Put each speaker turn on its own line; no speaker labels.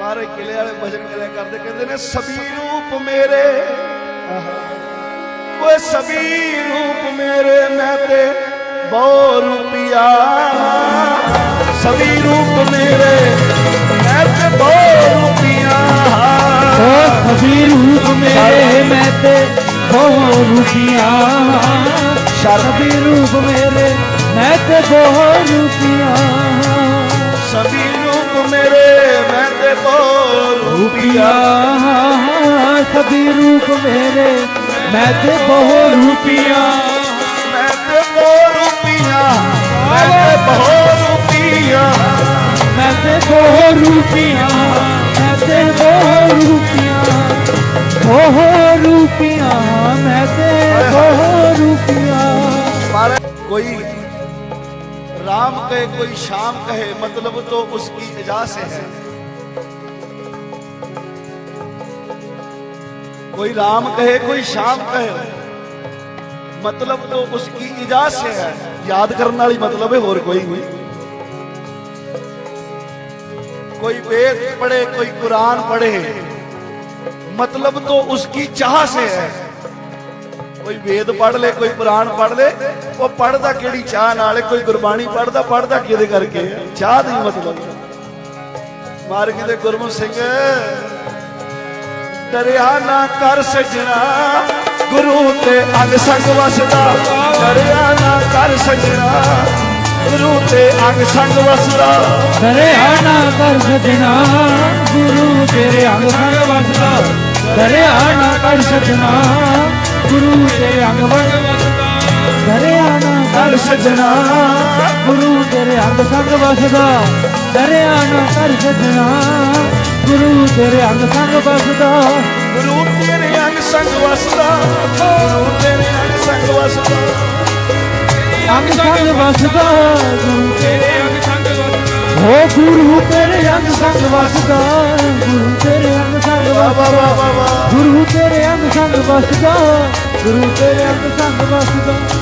ਮਾਰੇ ਕਿਲੇ ਵਾਲੇ ਭਜਨ ਕਰਿਆ ਕਰਦੇ, ਕਹਿੰਦੇ ਨੇ, ਸਭੀ ਰੂਪ ਮੇਰੇ। ਓਏ ਸਭੀ ਰੂਪ ਮੇਰੇ, ਮੈਂ ਤੇ ਬਹੁ ਰੂਪਿਆ ਸਭੀ ਰੂਪ ਮੇਰੇ, ਮੈਂ ਤੇ ਬਹੁ ਰੂਪਿਆ
ਓ ਸਭੀ ਰੂਪ ਮੇਰੇ, ਮੈਂ ਤੇ ਬਹੁ ਰੂਪੀਆਂ ਸਭੀ ਰੂਪ ਮੇਰੇ, ਮੈਂ ਤੇ ਬਹੁ ਰੂਪੀਆਂ
को
रूपिया। सभी रूप मेरे। मैं ते बहु
रूपिया। मैं ते बहु रूपिया। मैं ते बहु
रूपिया। मैं ते बहु रूपिया। मैं ते बहु रूपिया। बहु रूपिया। मैं ते बहु
रूपिया। कोई राम कहे कोई शाम कहे मतलब तो उसकी इजाज़त है। कोई राम कहे कोई शाम कहे मतलब तो उसकी इजा से है याद करने वाली मतलब है और कोई नहीं कोई वेद पढ़े कोई कुरान पढ़े मतलब तो उसकी चाह से है ਕੋਈ ਵੇਦ ਪੜ੍ਹ ਲੇ ਕੋਈ ਪੁਰਾਣ ਪੜ੍ਹ ਲੇ ਉਹ ਪੜ੍ਹਦਾ ਕਿਹੜੀ ਚਾਹ ਨਾਲ ਹੈ? ਕੋਈ ਗੁਰਬਾਣੀ ਪੜ੍ਹਦਾ ਪੜ੍ਹਦਾ ਕਿਹਦੇ ਕਰਕੇ ਹੈ? ਚਾਹ ਦੀ ਮਤਲਬ ਮਾਰ ਕਿਤੇ ਗੁਰਮੁਖ ਸਿੰਘ ਦਰਿਆ ਨਾ ਕਰ ਸਜਣਾ। ਗੁਰੂ ਤੇ ਅੰਗ ਸੰਗ ਵਸਦਾ, ਦਰਿਆ ਨਾ ਕਰ ਸਜਣਾ। ਗੁਰੂ ਤੇ ਅੰਗ ਸੰਗ ਵਸਦਾ।
ਦਰਿਆ ਨਾ ਕਰ ਸਜਣਾ, ਗੁਰੂ ਤੇਰੇ ਅੰਗ ਸੰਗ ਵਸਦਾ। ਦਰਿਆ ਨਾ ਕਰ ਸਜਣਾ, ਗੁਰੂ ਤੇਰੇ ਅੰਗ ਸੰਗ ਵਸਦਾ। ਦਰਿਆ ਨਾ ਕਰ ਸਜਣਾ, ਗੁਰੂ ਤੇਰੇ ਅੰਗ ਸੰਗ ਵਸਦਾ। ਦਰਿਆ ਨਾ ਕਰ ਸਜਣਾ ਤੇਰੇ ਅੰਗ ਸੰਗ ਵਸਦਾ।
ਗੁਰੂ ਤੇਰੇ ਅੰਗ ਸੰਗ ਵਸਦਾ। ਗੁਰੂ ਤੇਰੇ ਅੰਗ ਸੰਗ ਵਸਦਾ।
ਅੰਗ ਸੰਗ ਵਸਦਾ। ਗੁਰੂ
ਤੇਰੇ ਅੰਗ ਸੰਗ ਵਸਦਾ।
ਹੋ ਗੁਰੂ ਤੇਰੇ ਅੰਗ ਸੰਗ ਵਸਦਾ। ਗੁਰੂ ਤੇਰੇ ਅੰਗ ਸੰਗ ਵਸਦਾ। ਗੁਰੂ ਤੇਰੇ ਅੰਗ ਸੰਗ ਵਸਦਾ। ਗੁਰੂ ਤੇਰੇ ਅੰਗ ਸੰਗ ਵਸਦਾ।